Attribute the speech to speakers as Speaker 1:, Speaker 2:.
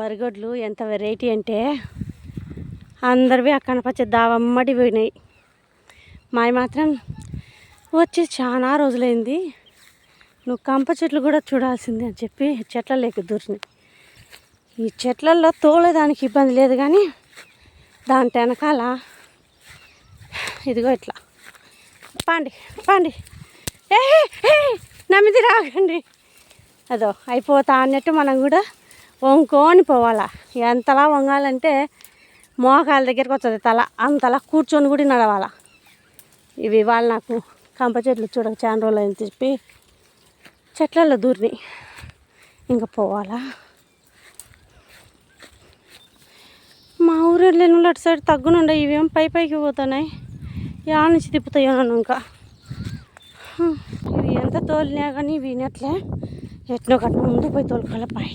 Speaker 1: వరిగొడ్లు ఎంత వెరైటీ అంటే అందరివి ఆ కనపచ్చ దావమ్మడి పోయినాయి. మావి మాత్రం వచ్చి చాలా రోజులైంది. నువ్వు కంప చెట్లు కూడా చూడాల్సింది అని చెప్పి చెట్ల లేక దూరినాయి. ఈ చెట్లలో తోలేదానికి ఇబ్బంది లేదు కానీ దాని వెనకాల ఇదిగో ఇట్లా. పాండి పాండి. ఏ ఏ, నమ్మిది రాకండి. అదో అయిపోతా అన్నట్టు మనం కూడా వంకొని పోవాలా. ఎంతలా వంగాలంటే మోకాల దగ్గరికి వస్తుంది తల. అంతలా కూర్చొని కూడా నడవాలా. ఇవి ఇవాళ నాకు కంప చెట్లు చూడక చాలా రోజులు అని చెప్పి చెట్లలో దూరిని. ఇంకా పోవాలా. మా ఊరు వెళ్ళిన అటు సైడ్ తగ్గునుండే ఇవేం పై పైకి పోతున్నాయి. యా నుంచి తిప్పుతాయో నన్ను ఇంకా. ఇవి ఎంత తోలినా కానీ వినట్లే. ఎట్నో కట్న ముందు పోయి తోలుకోవాలి పై.